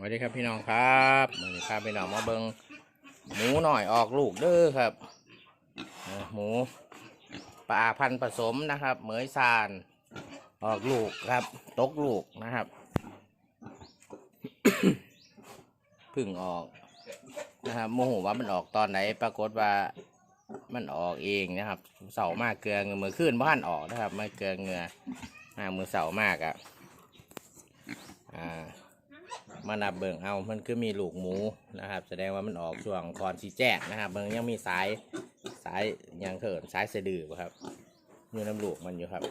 สวัสดีครับพี่น้องครับสวัสดีครับพี่น้องมาเบิงหมูหน่อยออกลูกเด้อครับหมูปลาพันผสมนะครับ เหมยซานออกลูกครับ ตกลูกนะครับพึ่งออกนะครับโมโหว่ามันออกตอนไหนปรากฏว่ามันออกเองนะครับเสามากเกลือเงือมือขึ้นบ้านออกนะครับไม่เกลือเงืออ่ามือเสามากอะ่ะอ่า มานับเบิ่งเอา มันคือมีลูกหมูนะครับ แสดงว่ามันออกช่วงก่อนสีแจ้งนะครับเบิงยังมีสายสายยังเถินสายสะดือครับอยู่น้ำลูกมันอยู่ครับ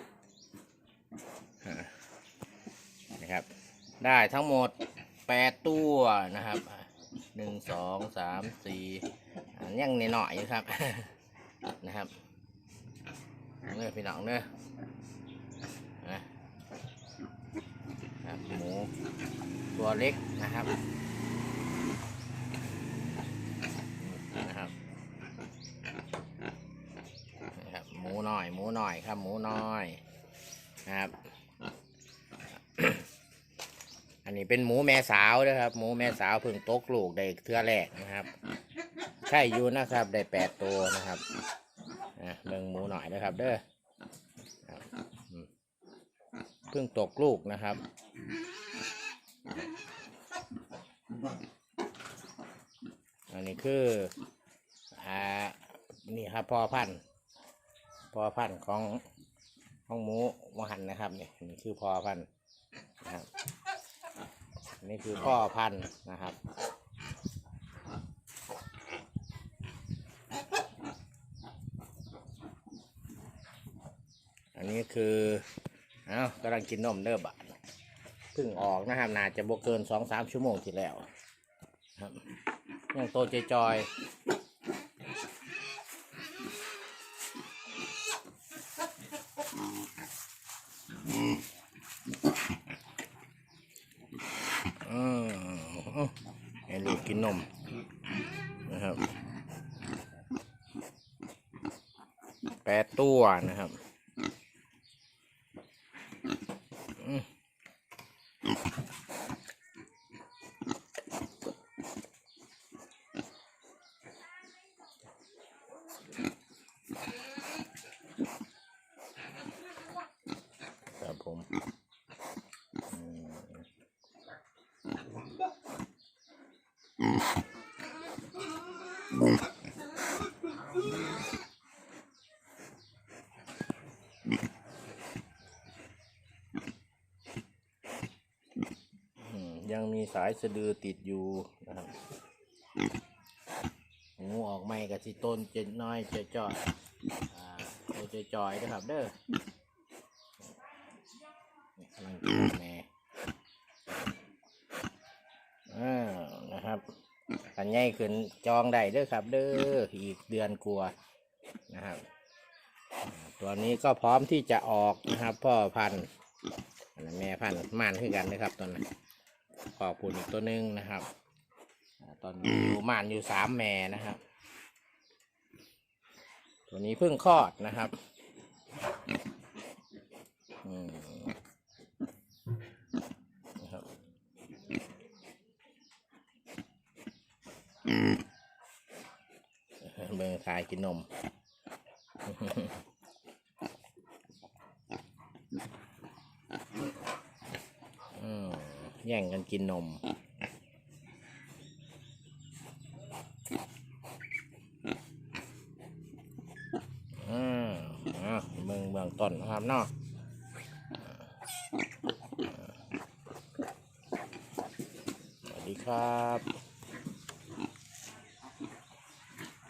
นะครับ ได้ทั้งหมดแปดตัวนะครับหนึ่งสองสามสี่ยังหน่อยๆอยู่ครับนะครับเนื้อพี่น้องเนื้อนะหมู ตัวเล็กนะครับนะครับนะครับ หมูน้อย หมูน้อยครับ หมูน้อยนะครับ อันนี้เป็นหมูแม่สาวนะครับ หมูแม่สาวเพิ่งตกลูกได้เทือแรกนะครับใช่อยู่นะครับได้แปดตัวนะครับนะเบิ่งหมูหน่อยนะครับ เด้อเพิ่งตกลูกนะครับ อันนี้คืออ่านี่ครับพ่อพันธุ์พ่อพันธุ์ของของหมูวหันนะครับนี่นี่คือพ่อพันธุ์นะครับอันนี่คือพ่อพันธุ์นะครับ อันนี้คือเอ้ากำลังกินนมเด้อบาทเพิ่งออกนะครับน่าจะบวกเกินสองสามชั่วโมงที่แล้วครับ ยังโตจอยๆอืมให้ลูกกินนมนะครับแปดตัวนะครับอืม ครับผมอืมอืม ยังมีสายสะดือติดอยู่นะครับหูออกไม่กับสิต้นเจ็ดน้อยเจะจอยอ่าโตเจะจอยนะครับเด้อนี่กำลังกินแม่อ่านะครับ ขันใหญ่ขึ้นจองได้เด้อครับ เด้ออีกเดือนกลัวนะครับ ตัวนี้ก็พร้อมที่จะออกนะครับ พ่อพันธุ์แม่พันธุ์ม่านขึ้นกันนะครับตัวนั้ขอบคุณอีกตัวหนึงนะครับตอนอยู่ม่านอยู่สามแม่นะครับ ตัวนี้เพิ่งคลอดนะครับอืม นะครับ เบิ่งขายกินนมแย่งกันกินนมอืมอะเบิ่งเบืองต้นนะครับเนาะสวัสดีครับ